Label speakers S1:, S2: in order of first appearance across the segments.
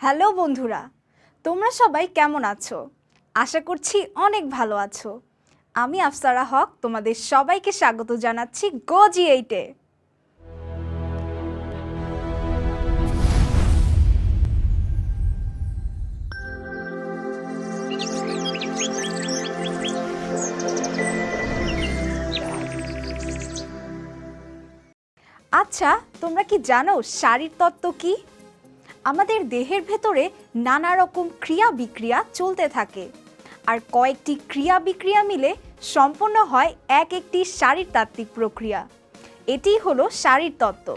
S1: Hello বন্ধুরা, তোমরা সবাই কেমন আছো? আশা করছি অনেক ভালো আছো। আমি আফসারা হক, তোমাদের সবাইকে স্বাগত জানাচ্ছি গজি এইটে আচ্ছা তোমরা কি জানো শারীর তত্ত্ব কি? আমাদের দেহের ভেতরে নানা রকম ক্রিয়া বিক্রিয়া চলতে থাকে। আর কয়েকটি ক্রিয়া বিক্রিয়া মিলে সম্পন্ন হয় এক একটি শারীরতাত্ত্বিক প্রক্রিয়া। এটিই হলো শারীরতত্ত্ব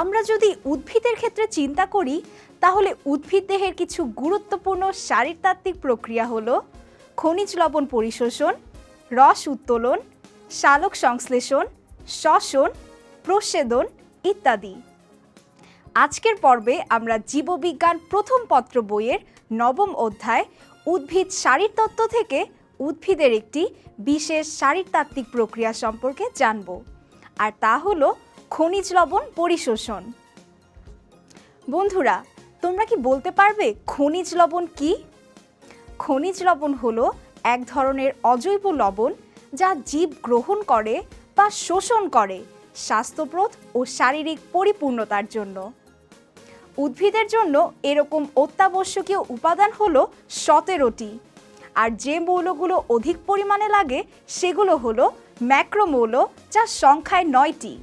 S1: আমরা যদি উদ্ভিদের ক্ষেত্রে চিন্তা করি, তাহলে উদ্ভিদ দেহের কিছু গুরুত্বপূর্ণ শারীরতাত্ত্বিক প্রক্রিয়া হলো খনিজ লবণ পরিশোষণ, রস উত্তোলন সালোক সংশ্লেষণ, শ্বসন, প্রচ্ছেদন ইত্যাদি। আজকের পর্বে আমরা জীববিজ্ঞান প্রথম পত্র বইয়ের নবম অধ্যায়, উদ্ভিদ শারীরতত্ত্ব থেকে উদ্ভিদের একটি বিশেষ শারীরতাত্ত্বিক প্রক্রিয়া সম্পর্কে জানব। আর তা হলো খনিজ লবণ পরিশোষণ। বন্ধুরা, তোমরা কি বলতে পারবে খনিজ লবণ কি? খনিজ লবণ হলো এক ধরনের অজৈব লবণ যা জীব গ্রহণ করে বা শোষণ করে স্বাস্থ্যপ্রদ ও শারীরিক পরিপূর্ণতার জন্য। উদ্ভিদের জন্য এরকম অত্যাবশ্যকীয় উপাদান হলো সতেরোটি। আর যে মৌলগুলো অধিক পরিমাণে লাগে, সেগুলো হলো ম্যাক্রোমৌল যা সংখ্যায় নয়টি।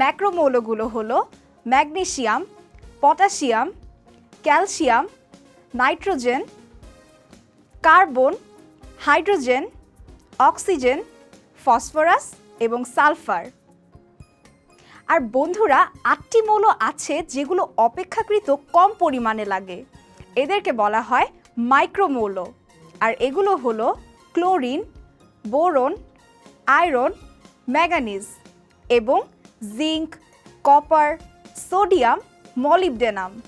S1: ম্যাক্রোমৌলগুলো হলো magnesium potassium calcium, nitrogen, carbon, hydrogen, oxygen, phosphorus এবং সালফার। আর বন্ধুরা, আটটি মৌল আছে যেগুলো অপেক্ষাকৃত কম পরিমাণে লাগে। এদেরকে বলা হয় মাইক্রোমৌল। আর এগুলো হলো ক্লোরিন, বোরন, আয়রন, ম্যাগানিজ এবং জিঙ্ক, কপার, সোডিয়াম, মলিবডেনাম।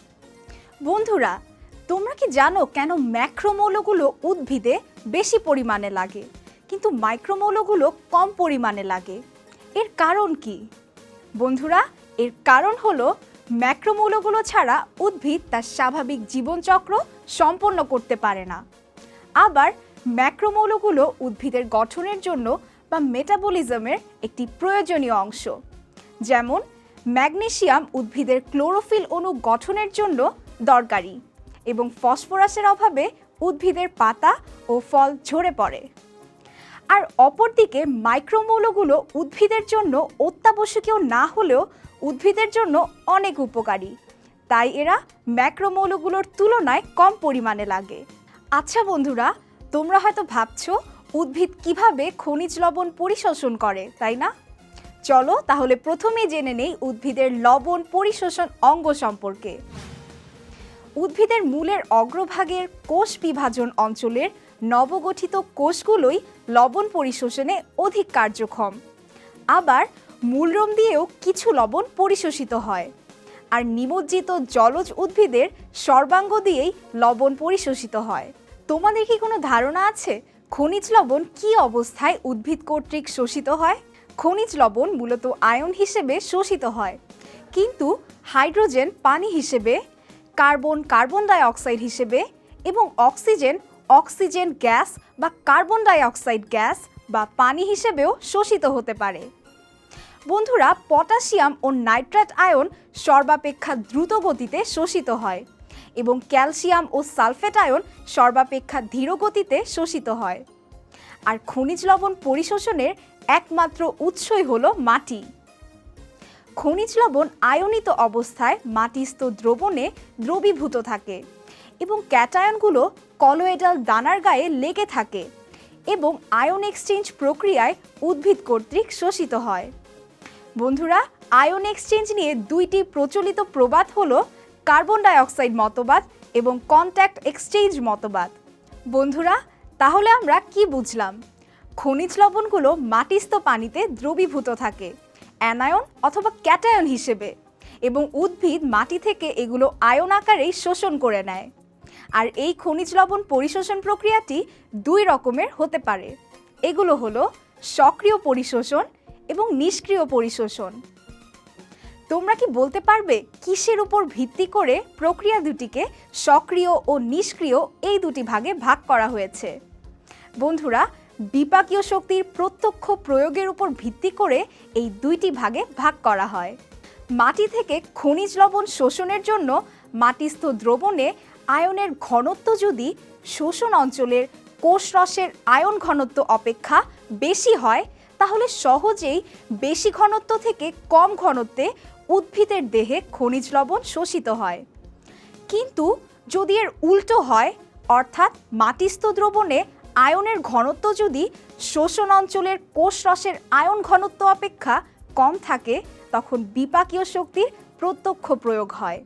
S1: বন্ধুরা, তোমরা কি জানো কেন ম্যাক্রোমৌলগুলো উদ্ভিদে বেশি পরিমাণে লাগে? কিন্তু মাইক্রোমৌলগুলো কম পরিমাণে লাগে। এর কারণ কি? বন্ধুরা, এর কারণ হলো ম্যাক্রোমৌলগুলো ছাড়া উদ্ভিদ তার স্বাভাবিক জীবনচক্র সম্পন্ন করতে পারে না। আবার ম্যাক্রোমৌলগুলো উদ্ভিদের গঠনের জন্য বা মেটাবলিজমের একটি প্রয়োজনীয় অংশ। যেমন, ম্যাগনেসিয়াম উদ্ভিদের ক্লোরোফিল অণু গঠনের জন্য দরকারি এবং ফসফরাসের অভাবে উদ্ভিদের পাতা ও ফল ঝরে পড়ে। আর অপরদিকে মাইক্রোমৌলগুলো উদ্ভিদের জন্য অত্যাবশ্যকীয় না হলেও উদ্ভিদের জন্য অনেক উপকারী। তাই এরা ম্যাক্রোমৌলগুলোর তুলনায় কম পরিমাণে লাগে। আচ্ছা বন্ধুরা, তোমরা হয়তো ভাবছ, উদ্ভিদ কীভাবে খনিজ লবণ পরিশোষণ করে, তাই না? চলো তাহলে প্রথমেই জেনে নেই উদ্ভিদের লবণ পরিশোষণ অঙ্গ সম্পর্কে। উদ্ভিদের মূলের অগ্রভাগের কোষ বিভাজন অঞ্চলের নবগঠিত কোষগুলোই লবণ পরিশোষণে অধিক কার্যক্ষম। আবার মূলরম দিয়েও কিছু লবণ পরিশোষিত হয়। আর নিমজ্জিত জলজ উদ্ভিদের সর্বাঙ্গ দিয়েই লবণ পরিশোষিত হয়। তোমাদের কি কোনো ধারণা আছে? খনিজ লবণ কি অবস্থায় উদ্ভিদ কর্তৃক শোষিত হয়? খনিজ লবণ মূলত আয়ন হিসেবে শোষিত হয়। কিন্তু হাইড্রোজেন পানি হিসেবে, কার্বন কার্বন ডাই অক্সাইড হিসেবে এবং অক্সিজেন অক্সিজেন গ্যাস বা কার্বন ডাই অক্সাইড গ্যাস বা পানি হিসেবেও শোষিত হতে পারে। বন্ধুরা, পটাশিয়াম ও নাইট্রেট আয়ন সর্বাপেক্ষা দ্রুত গতিতে শোষিত হয় এবং ক্যালসিয়াম ও সালফেট আয়ন সর্বাপেক্ষা ধীর গতিতে শোষিত হয়। আর খনিজ লবণ পরিশোষণের একমাত্র উৎসই হল মাটি। খনিজ লবণ আয়নিত অবস্থায় মাটিস্থ দ্রবণে দ্রবীভূত থাকে। এবং ক্যাটায়নগুলো কলোয়েডাল দানার গায়ে লেগে থাকে এবং আয়ন এক্সচেঞ্জ প্রক্রিয়ায় উদ্ভিদ কর্তৃক শোষিত হয়। বন্ধুরা, আয়ন এক্সচেঞ্জ নিয়ে দুইটি প্রচলিত প্রবাদ হলো কার্বন ডাইঅক্সাইড মতবাদ এবং কন্ট্যাক্ট এক্সচেঞ্জ মতবাদ। বন্ধুরা, তাহলে আমরা কি বুঝলাম? খনিজ লবণগুলো মাটিস্থ পানিতে দ্রবীভূত থাকে, অ্যানায়ন অথবা ক্যাটায়ন হিসেবে, এবং উদ্ভিদ মাটি থেকে এগুলো আয়ন আকারেই শোষণ করে নেয়। আর এই খনিজ লবণ পরিশোষণ প্রক্রিয়াটি দুই রকমের হতে পারে। এগুলো হলো সক্রিয় পরিশোষণ এবং নিষ্ক্রিয় পরিশোষণ। তোমরা কি বলতে পারবে কিসের উপর ভিত্তি করে প্রক্রিয়া দুটিকে সক্রিয় ও নিষ্ক্রিয় এই দুটি ভাগে ভাগ করা হয়েছে? বন্ধুরা, বিপাকীয় শক্তির প্রত্যক্ষ প্রয়োগের উপর ভিত্তি করে এই দুইটি ভাগে ভাগ করা হয়। মাটি থেকে খনিজ লবণ শোষণের জন্য মাটিস্থ দ্রবণে আয়নের ঘনত্ব যদি শোষণ অঞ্চলের কোষরসের আয়ন ঘনত্ব অপেক্ষা বেশি হয়, তাহলে সহজেই বেশি ঘনত্ব থেকে কম ঘনত্বে উদ্ভিদের দেহে খনিজ লবণ শোষিত হয়। কিন্তু যদি এর উল্টো হয়, অর্থাৎ মাটিস্থ দ্রবণে আয়নের ঘনত্ব যদি শোষণ অঞ্চলের কোষরসের আয়ন ঘনত্ব অপেক্ষা কম থাকে, তখন বিপাকীয় শক্তির প্রত্যক্ষ প্রয়োগ হয়।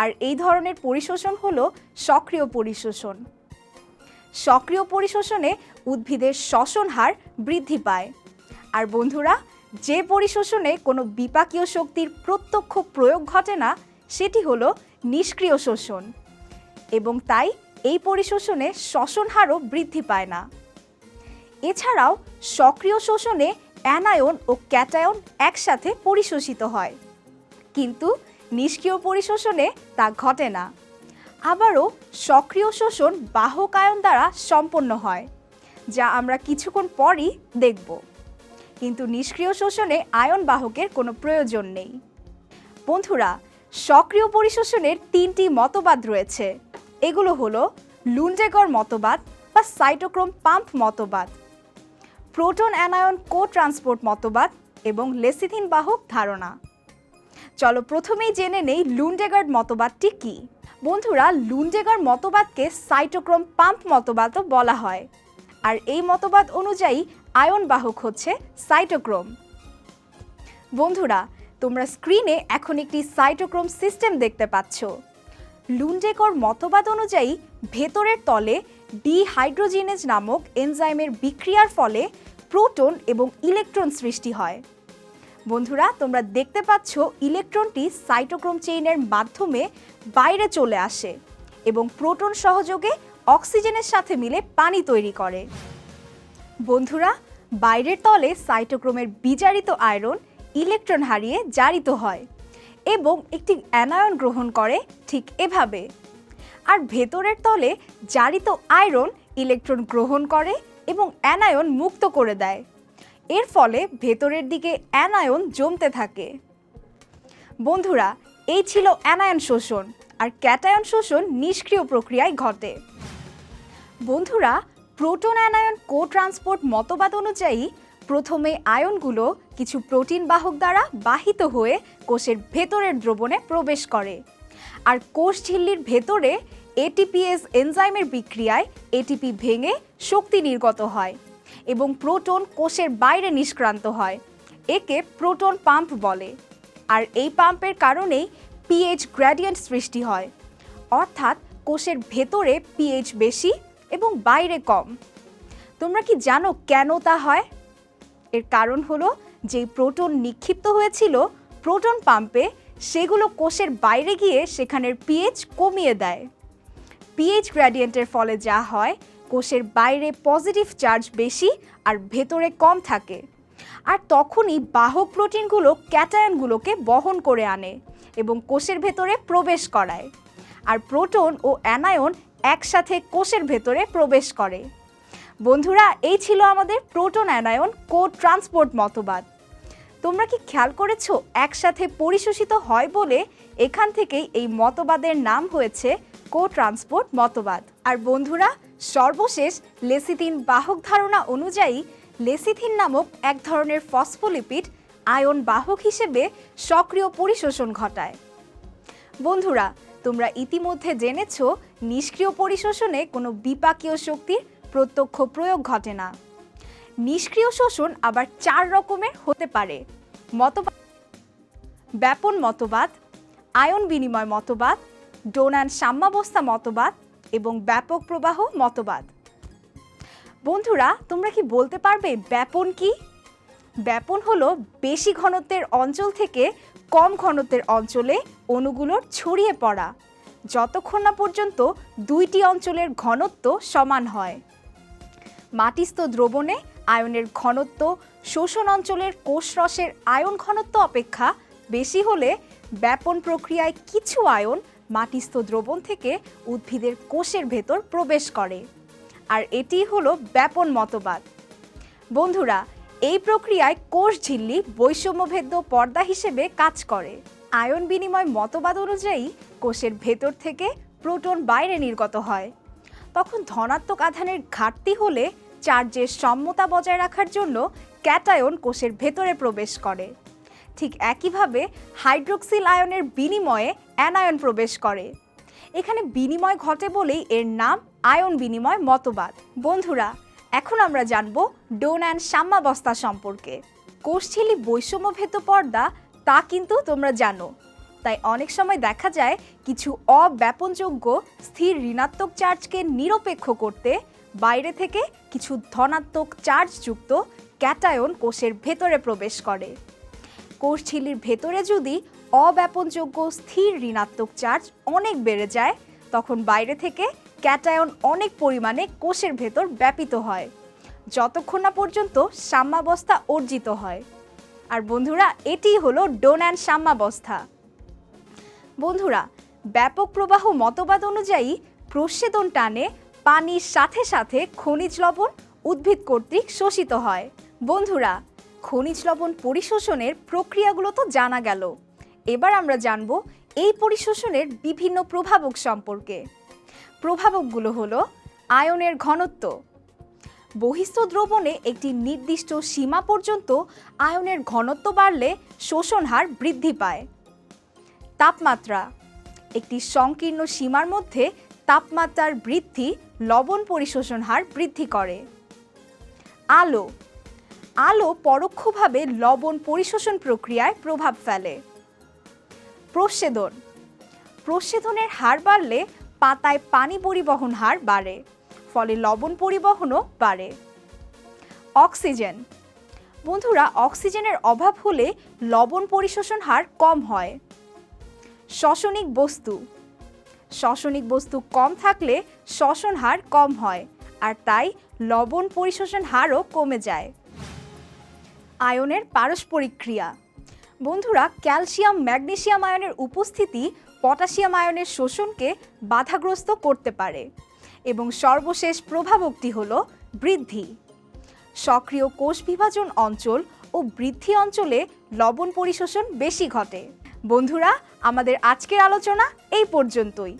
S1: আর এই ধরনের পরিশোষণ হলো সক্রিয় পরিশোষণ। সক্রিয় পরিশোষণে উদ্ভিদের শ্বসন হার বৃদ্ধি পায়। আর বন্ধুরা, যে পরিশোষণে কোনো বিপাকীয় শক্তির প্রত্যক্ষ প্রয়োগ ঘটে না, সেটি হলো নিষ্ক্রিয় শোষণ। এবং তাই এই পরিশোষণে শ্বসন হারও বৃদ্ধি পায় না। এছাড়াও সক্রিয় শোষণে অ্যানায়ন ও ক্যাটায়ন একসাথে পরিশোষিত হয়। কিন্তু নিষ্ক্রিয় পরিশোষণে তা ঘটে না। আবারও সক্রিয় শোষণ বাহক আয়ন দ্বারা সম্পন্ন হয়, যা আমরা কিছুক্ষণ পরই দেখব। কিন্তু নিষ্ক্রিয় শোষণে আয়ন বাহকের কোনো প্রয়োজন নেই। বন্ধুরা, সক্রিয় পরিশোষণের তিনটি মতবাদ রয়েছে। এগুলো হলো লুন্ডেগর মতবাদ বা সাইটোক্রোম পাম্প মতবাদ, প্রোটন অ্যানায়ন কো ট্রান্সপোর্ট মতবাদ এবং লেসিথিন বাহক ধারণা। চলো প্রথমেই জেনে নেই লুন্ডেগার্ড মতবাদটি কি। বন্ধুরা, লুন্ডেগার মতবাদকে সাইটোক্রোম পাম্প মতবাদও বলা হয়। আর এই মতবাদ অনুযায়ী আয়ন বাহক হচ্ছে সাইটোক্রোম। বন্ধুরা, তোমরা স্ক্রিনে এখন একটি সাইটোক্রোম সিস্টেম দেখতে পাচ্ছ। লুন্ডেকর মতবাদ অনুযায়ী ভেতরের তলে ডিহাইড্রোজিনেজ নামক এনজাইমের বিক্রিয়ার ফলে প্রোটন এবং ইলেকট্রন সৃষ্টি হয়। বন্ধুরা, তোমরা দেখতে পাচ্ছ ইলেকট্রনটি সাইটোক্রোম চেইনের মাধ্যমে বাইরে চলে আসে এবং প্রোটন সহযোগে অক্সিজেনের সাথে মিলে পানি তৈরি করে। বন্ধুরা, বাইরের তলে সাইটোক্রোমের বিজারিত আয়রন ইলেকট্রন হারিয়ে জারিত হয় এবং একটি অ্যানায়ন গ্রহণ করে ঠিক এভাবে। আর ভেতরের তলে জারিত আয়রন ইলেকট্রন গ্রহণ করে এবং অ্যানায়ন মুক্ত করে দেয়। এর ফলে ভেতরের দিকে অ্যানায়ন জমতে থাকে। বন্ধুরা, এই ছিল অ্যানায়ন শোষণ, আর ক্যাটায়ন শোষণ নিষ্ক্রিয় প্রক্রিয়ায় ঘটে। বন্ধুরা, প্রোটন অ্যানায়ন কো ট্রান্সপোর্ট মতবাদ অনুযায়ী প্রথমে আয়নগুলো কিছু প্রোটিন বাহক দ্বারা বাহিত হয়ে কোষের ভেতরের দ্রবণে প্রবেশ করে। আর কোষ ঝিল্লির ভেতরে এটিপিএস এনজাইমের বিক্রিয়ায় এটিপি ভেঙে শক্তি নির্গত হয়। এবং প্রোটন কোষের বাইরে নিষ্ক্রান্ত হয়। একে প্রোটন পাম্প বলে। আর এই পাম্পের কারণেই পিএইচ গ্র্যাডিয়েন্ট সৃষ্টি হয়। অর্থাৎ কোষের ভেতরে পিএইচ বেশি এবং বাইরে কম। তোমরা কি জানো কেন তা হয়? এর কারণ হলো যে প্রোটন নিক্ষিপ্ত হয়েছিল প্রোটন পাম্পে, সেগুলো কোষের বাইরে গিয়ে সেখানের পিএইচ কমিয়ে দেয়। পিএইচ গ্র্যাডিয়েন্টের ফলে যা হয় কোষের বাইরে পজিটিভ চার্জ বেশি আর ভেতরে কম থাকে। আর তখনই বাহক প্রোটিনগুলো ক্যাটায়নগুলোকে বহন করে আনে এবং কোষের ভেতরে প্রবেশ করায়। আর প্রোটন ও অ্যানায়ন একসাথে কোষের ভেতরে প্রবেশ করে। বন্ধুরা, এই ছিল আমাদের প্রোটন অ্যানায়ন কো ট্রান্সপোর্ট মতবাদ। তোমরা কি খেয়াল করেছ, একসাথে পরিশোষিত হয় বলে এখান থেকেই এই মতবাদের নাম হয়েছে কো ট্রান্সপোর্ট মতবাদ। আর বন্ধুরা সর্বশেষ লেসিথিন বাহক ধারণা অনুযায়ী লেসিথিন নামক এক ধরনের ফসফোলিপিড আয়ন বাহক হিসেবে সক্রিয় পরিশোষণ ঘটায়। বন্ধুরা, তোমরা ইতিমধ্যে জেনেছ নিষ্ক্রিয় পরিশোষণে কোনো বিপাকীয় শক্তির প্রত্যক্ষ প্রয়োগ ঘটে না। নিষ্ক্রিয় শোষণ আবার চার রকমের হতে পারে। মতবাদ ব্যাপন মতবাদ, আয়ন বিনিময় মতবাদ, ডোনান সাম্যাবস্থা মতবাদ এবং ব্যাপক প্রবাহ, মতবাদ। বন্ধুরা, তোমরা কি বলতে পারবে ব্যাপন কি? ব্যাপন হলো বেশি ঘনত্বের অঞ্চল থেকে কম ঘনত্বের অঞ্চলে অণুগুলোর ছড়িয়ে পড়া, যতক্ষণ না পর্যন্ত দুইটি অঞ্চলের ঘনত্ব সমান হয়। মাটিস্থ দ্রবণে আয়নের ঘনত্ব, শোষণ অঞ্চলের কোষরসের আয়ন ঘনত্ব অপেক্ষা বেশি হলে ব্যাপন প্রক্রিয়ায় কিছু আয়ন মাটিস্থ দ্রবণ থেকে উদ্ভিদের কোষের ভেতর প্রবেশ করে। আর এটি হলো ব্যাপন মতবাদ। বন্ধুরা, এই প্রক্রিয়ায় কোষ ঝিল্লি বৈষম্যভেদ্য পর্দা হিসেবে কাজ করে। আয়ন বিনিময় মতবাদ অনুযায়ী কোষের ভেতর থেকে প্রোটন বাইরে নির্গত হয়। তখন ধনাত্মক আধানের ঘাটতি হলে চার্জের সম্যতা বজায় রাখার জন্য ক্যাটায়ন কোষের ভেতরে প্রবেশ করে। ঠিক একইভাবে হাইড্রোক্সিল আয়নের বিনিময়ে অ্যানায়ন প্রবেশ করে। এখানে বিনিময় ঘটে বলেই এর নাম আয়ন বিনিময় মতবাদ। বন্ধুরা, এখন আমরা জানব ডোন অ্যান্ড সাম্যাবস্থা সম্পর্কে। কোষঝিলি বৈষম্যভেদ পর্দা, তা কিন্তু তোমরা জানো। তাই অনেক সময় দেখা যায় কিছু অব্যাপনযোগ্য স্থির ঋণাত্মক চার্জকে নিরপেক্ষ করতে, বাইরে থেকে কিছু ধনাত্মক চার্জযুক্ত ক্যাটায়ন কোষের ভেতরে প্রবেশ করে। কোষ ঝিল্লির ভেতরে যদি অব্যাপনযোগ্য স্থির ঋণাত্মক চার্জ অনেক বেড়ে যায়, তখন বাইরে থেকে ক্যাটায়ন অনেক পরিমাণে কোষের ভেতর ব্যাপিত হয়, যতক্ষণ না পর্যন্ত সাম্যাবস্থা অর্জিত হয়। আর বন্ধুরা এটিই হলো ডোন অ্যান্ড সাম্যাবস্থা। বন্ধুরা, ব্যাপক প্রবাহ মতবাদ অনুযায়ী প্রস্বেদন টানে পানির সাথে সাথে খনিজ লবণ উদ্ভিদ কর্তৃক শোষিত হয়। বন্ধুরা খনিজ লবণ পরিশোষণের প্রক্রিয়াগুলো তো জানা গেল। এবার আমরা জানব এই পরিশোষণের বিভিন্ন প্রভাবক সম্পর্কে। প্রভাবকগুলো হলো আয়নের ঘনত্ব। বহিস্থ দ্রবণে একটি নির্দিষ্ট সীমা পর্যন্ত আয়নের ঘনত্ব বাড়লে শোষণ হার বৃদ্ধি পায়। তাপমাত্রা। একটি সংকীর্ণ সীমার মধ্যে তাপমাত্রার বৃদ্ধি লবণ পরিশোষণ হার বৃদ্ধি করে। আলো। আলো পরোক্ষভাবে লবণ পরিশোষণ প্রক্রিয়ায় প্রভাব ফেলে। প্রচ্ছেদন প্রচ্ছেদনের হার বাড়লে পাতায় পানি পরিবহন হার বাড়ে, ফলে লবণ পরিবহনও বাড়ে। অক্সিজেন। বন্ধুরা, অক্সিজেনের অভাব হলে লবণ পরিশোষণ হার কম হয়। শ্বসনিক বস্তু। শ্বসনিক বস্তু কম থাকলে শ্বসন হার কম হয়, আর তাই লবণ পরিশোষণ হারও কমে যায়। আয়নের পারস্পরিক ক্রিয়া বন্ধুরা, ক্যালসিয়াম, ম্যাগনেসিয়াম আয়নের উপস্থিতি পটাশিয়াম আয়নের শোষণকে বাধাগ্রস্ত করতে পারে এবং সর্বশেষ প্রভাবকটি হল বৃদ্ধি। সক্রিয় কোষ বিভাজন অঞ্চল ও বৃদ্ধি অঞ্চলে লবণ পরিশোষণ বেশি ঘটে। বন্ধুরা, আমাদের আজকের আলোচনা এই পর্যন্তই।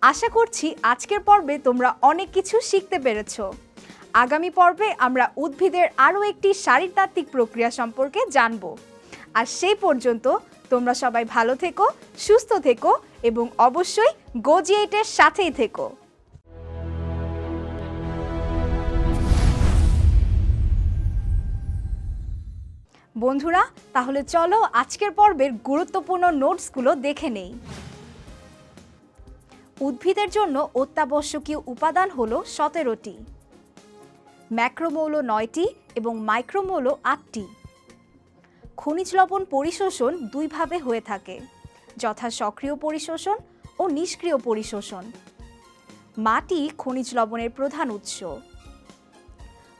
S1: আশা করছি আজকের পর্বে তোমরা অনেক কিছু শিখতে পেরেছ। আগামী পর্বে আমরা উদ্ভিদের আরও একটি শারীরতাত্ত্বিক প্রক্রিয়া সম্পর্কে জানব। আর সেই পর্যন্ত তোমরা সবাই ভালো থেকো, সুস্থ থেকো এবং অবশ্যই গোজিয়েটের সাথেই থেকো। বন্ধুরা, তাহলে চলো আজকের পর্বের গুরুত্বপূর্ণ নোটসগুলো দেখে নেই। উদ্ভিদের জন্য অত্যাবশ্যকীয় উপাদান হলো সতেরোটি। ম্যাক্রোমৌল নয়টি এবং মাইক্রোমৌল আটটি। খনিজ লবণ পরিশোষণ দুইভাবে হয়ে থাকে। যথা সক্রিয় পরিশোষণ ও নিষ্ক্রিয় পরিশোষণ। মাটি খনিজ লবণের প্রধান উৎস।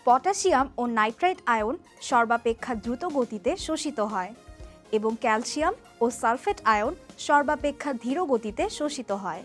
S1: পটাশিয়াম ও নাইট্রাইট আয়ন সর্বাপেক্ষা দ্রুত গতিতে শোষিত হয় এবং ক্যালসিয়াম ও সালফেট আয়ন সর্বাপেক্ষা ধীর গতিতে শোষিত হয়।